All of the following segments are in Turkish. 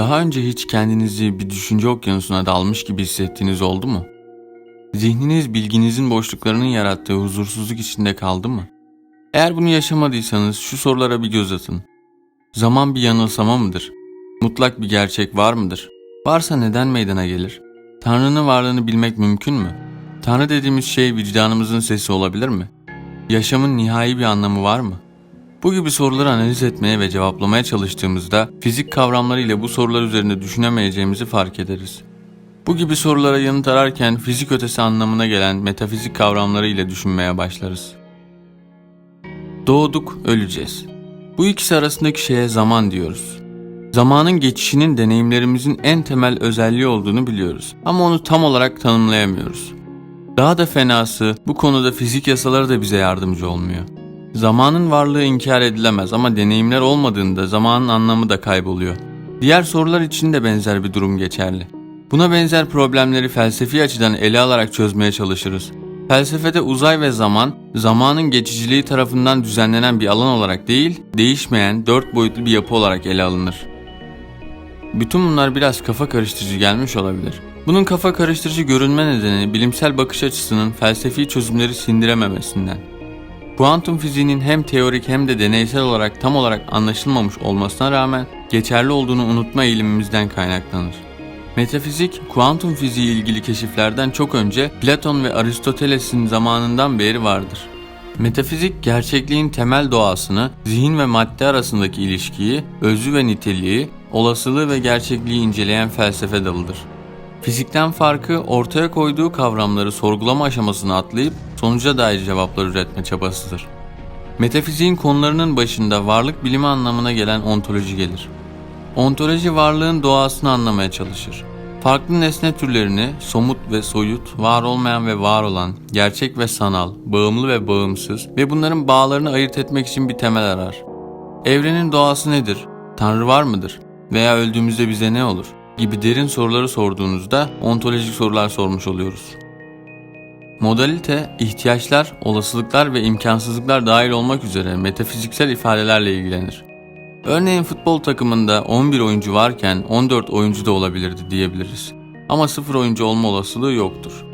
Daha önce hiç kendinizi bir düşünce okyanusuna dalmış gibi hissettiğiniz oldu mu? Zihniniz bilginizin boşluklarının yarattığı huzursuzluk içinde kaldı mı? Eğer bunu yaşamadıysanız şu sorulara bir göz atın. Zaman bir yanılsama mıdır? Mutlak bir gerçek var mıdır? Varsa neden meydana gelir? Tanrı'nın varlığını bilmek mümkün mü? Tanrı dediğimiz şey vicdanımızın sesi olabilir mi? Yaşamın nihai bir anlamı var mı? Bu gibi soruları analiz etmeye ve cevaplamaya çalıştığımızda fizik kavramları ile bu sorular üzerinde düşünemeyeceğimizi fark ederiz. Bu gibi sorulara yanıt ararken fizik ötesi anlamına gelen metafizik kavramları ile düşünmeye başlarız. Doğduk, öleceğiz. Bu ikisi arasındaki şeye zaman diyoruz. Zamanın geçişinin deneyimlerimizin en temel özelliği olduğunu biliyoruz ama onu tam olarak tanımlayamıyoruz. Daha da fenası bu konuda fizik yasaları da bize yardımcı olmuyor. Zamanın varlığı inkar edilemez ama deneyimler olmadığında zamanın anlamı da kayboluyor. Diğer sorular için de benzer bir durum geçerli. Buna benzer problemleri felsefi açıdan ele alarak çözmeye çalışırız. Felsefede uzay ve zaman, zamanın geçiciliği tarafından düzenlenen bir alan olarak değil, değişmeyen dört boyutlu bir yapı olarak ele alınır. Bütün bunlar biraz kafa karıştırıcı gelmiş olabilir. Bunun kafa karıştırıcı görünme nedeni bilimsel bakış açısının felsefi çözümleri sindirememesinden. Kuantum fiziğinin hem teorik hem de deneysel olarak tam olarak anlaşılmamış olmasına rağmen geçerli olduğunu unutma eğilimimizden kaynaklanır. Metafizik, kuantum fiziği ilgili keşiflerden çok önce Platon ve Aristoteles'in zamanından beri vardır. Metafizik, gerçekliğin temel doğasını, zihin ve madde arasındaki ilişkiyi, özü ve niteliği, olasılığı ve gerçekliği inceleyen felsefe dalıdır. Fizikten farkı ortaya koyduğu kavramları sorgulama aşamasını atlayıp sonuca dair cevaplar üretme çabasıdır. Metafiziğin konularının başında varlık bilimi anlamına gelen ontoloji gelir. Ontoloji varlığın doğasını anlamaya çalışır. Farklı nesne türlerini, somut ve soyut, var olmayan ve var olan, gerçek ve sanal, bağımlı ve bağımsız ve bunların bağlarını ayırt etmek için bir temel arar. Evrenin doğası nedir? Tanrı var mıdır? Veya öldüğümüzde bize ne olur? gibi derin soruları sorduğunuzda ontolojik sorular sormuş oluyoruz. Modalite, ihtiyaçlar, olasılıklar ve imkansızlıklar dahil olmak üzere metafiziksel ifadelerle ilgilenir. Örneğin futbol takımında 11 oyuncu varken 14 oyuncu da olabilirdi diyebiliriz. Ama 0 oyuncu olma olasılığı yoktur.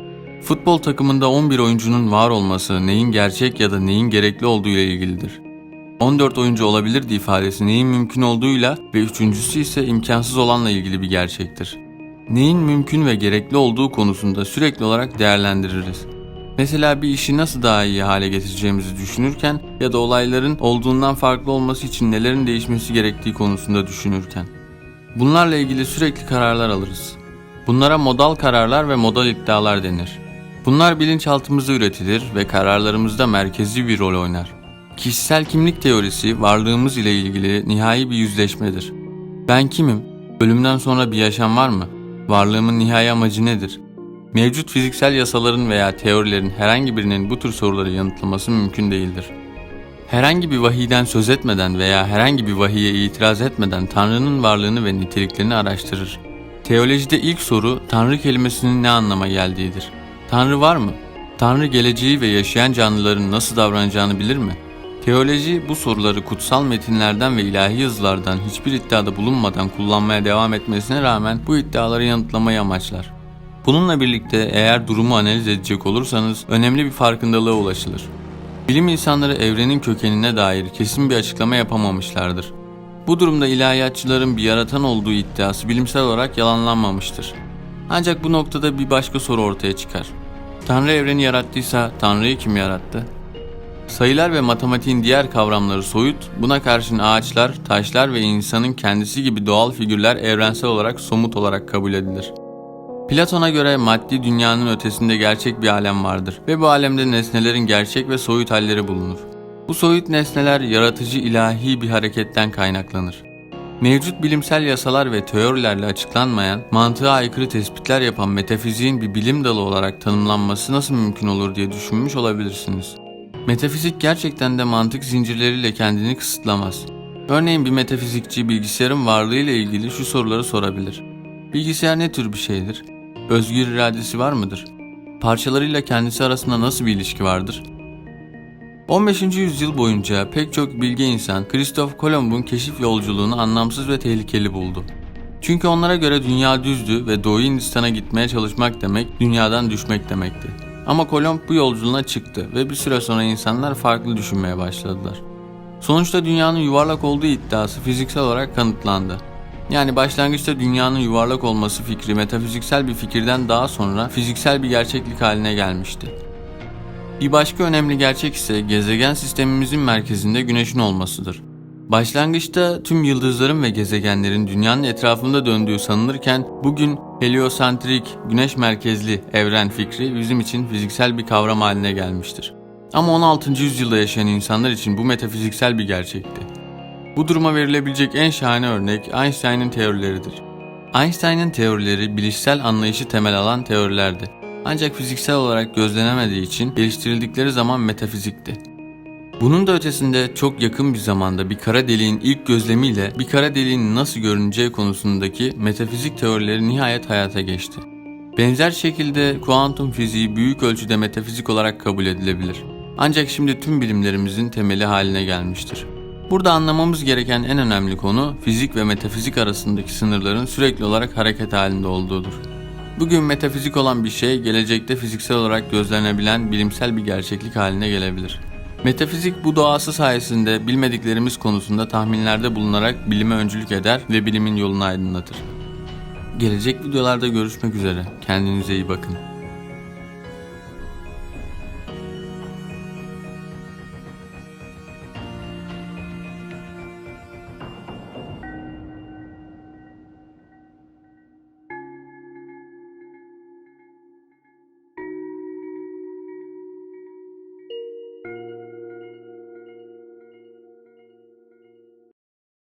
Futbol takımında 11 oyuncunun var olması neyin gerçek ya da neyin gerekli olduğu ile ilgilidir. 14 oyuncu olabilirdi ifadesi neyin mümkün olduğuyla ve üçüncüsü ise imkansız olanla ilgili bir gerçektir. Neyin mümkün ve gerekli olduğu konusunda sürekli olarak değerlendiririz. Mesela bir işi nasıl daha iyi hale getireceğimizi düşünürken ya da olayların olduğundan farklı olması için nelerin değişmesi gerektiği konusunda düşünürken. Bunlarla ilgili sürekli kararlar alırız. Bunlara modal kararlar ve modal iddialar denir. Bunlar bilinçaltımızda üretilir ve kararlarımızda merkezi bir rol oynar. Kişisel kimlik teorisi varlığımız ile ilgili nihai bir yüzleşmedir. Ben kimim? Ölümden sonra bir yaşam var mı? Varlığımın nihai amacı nedir? Mevcut fiziksel yasaların veya teorilerin herhangi birinin bu tür soruları yanıtlaması mümkün değildir. Herhangi bir vahiyden söz etmeden veya herhangi bir vahiye itiraz etmeden Tanrı'nın varlığını ve niteliklerini araştırır. Teolojide ilk soru Tanrı kelimesinin ne anlama geldiğidir. Tanrı var mı? Tanrı geleceği ve yaşayan canlıların nasıl davranacağını bilir mi? Teoloji bu soruları kutsal metinlerden ve ilahi yazılardan hiçbir iddiada bulunmadan kullanmaya devam etmesine rağmen bu iddiaları yanıtlamayı amaçlar. Bununla birlikte eğer durumu analiz edecek olursanız önemli bir farkındalığa ulaşılır. Bilim insanları evrenin kökenine dair kesin bir açıklama yapamamışlardır. Bu durumda ilahiyatçıların bir yaratan olduğu iddiası bilimsel olarak yalanlanmamıştır. Ancak bu noktada bir başka soru ortaya çıkar. Tanrı evreni yarattıysa Tanrı'yı kim yarattı? Sayılar ve matematiğin diğer kavramları soyut, buna karşın ağaçlar, taşlar ve insanın kendisi gibi doğal figürler evrensel olarak somut olarak kabul edilir. Platon'a göre maddi dünyanın ötesinde gerçek bir alem vardır ve bu alemde nesnelerin gerçek ve soyut halleri bulunur. Bu soyut nesneler yaratıcı ilahi bir hareketten kaynaklanır. Mevcut bilimsel yasalar ve teorilerle açıklanmayan, mantığa aykırı tespitler yapan metafiziğin bir bilim dalı olarak tanımlanması nasıl mümkün olur diye düşünmüş olabilirsiniz. Metafizik gerçekten de mantık zincirleriyle kendini kısıtlamaz. Örneğin bir metafizikçi bilgisayarın varlığı ile ilgili şu soruları sorabilir. Bilgisayar ne tür bir şeydir? Özgür iradesi var mıdır? Parçalarıyla kendisi arasında nasıl bir ilişki vardır? 15. yüzyıl boyunca pek çok bilge insan Kristof Kolomb'un keşif yolculuğunu anlamsız ve tehlikeli buldu. Çünkü onlara göre dünya düzdü ve Doğu Hindistan'a gitmeye çalışmak demek dünyadan düşmek demekti. Ama Kolomb bu yolculuğuna çıktı ve bir süre sonra insanlar farklı düşünmeye başladılar. Sonuçta dünyanın yuvarlak olduğu iddiası fiziksel olarak kanıtlandı. Yani başlangıçta dünyanın yuvarlak olması fikri metafiziksel bir fikirden daha sonra fiziksel bir gerçeklik haline gelmişti. Bir başka önemli gerçek ise gezegen sistemimizin merkezinde güneşin olmasıdır. Başlangıçta tüm yıldızların ve gezegenlerin dünyanın etrafında döndüğü sanılırken bugün heliosantrik, güneş merkezli evren fikri bizim için fiziksel bir kavram haline gelmiştir. Ama 16. yüzyılda yaşayan insanlar için bu metafiziksel bir gerçekti. Bu duruma verilebilecek en şahane örnek Einstein'ın teorileridir. Einstein'ın teorileri bilişsel anlayışı temel alan teorilerdi. Ancak fiziksel olarak gözlenemediği için geliştirildikleri zaman metafizikti. Bunun da ötesinde çok yakın bir zamanda bir kara deliğin ilk gözlemiyle bir kara deliğin nasıl görüneceği konusundaki metafizik teorileri nihayet hayata geçti. Benzer şekilde kuantum fiziği büyük ölçüde metafizik olarak kabul edilebilir. Ancak şimdi tüm bilimlerimizin temeli haline gelmiştir. Burada anlamamız gereken en önemli konu fizik ve metafizik arasındaki sınırların sürekli olarak hareket halinde olduğudur. Bugün metafizik olan bir şey gelecekte fiziksel olarak gözlenebilen bilimsel bir gerçeklik haline gelebilir. Metafizik bu doğası sayesinde bilmediklerimiz konusunda tahminlerde bulunarak bilime öncülük eder ve bilimin yolunu aydınlatır. Gelecek videolarda görüşmek üzere. Kendinize iyi bakın.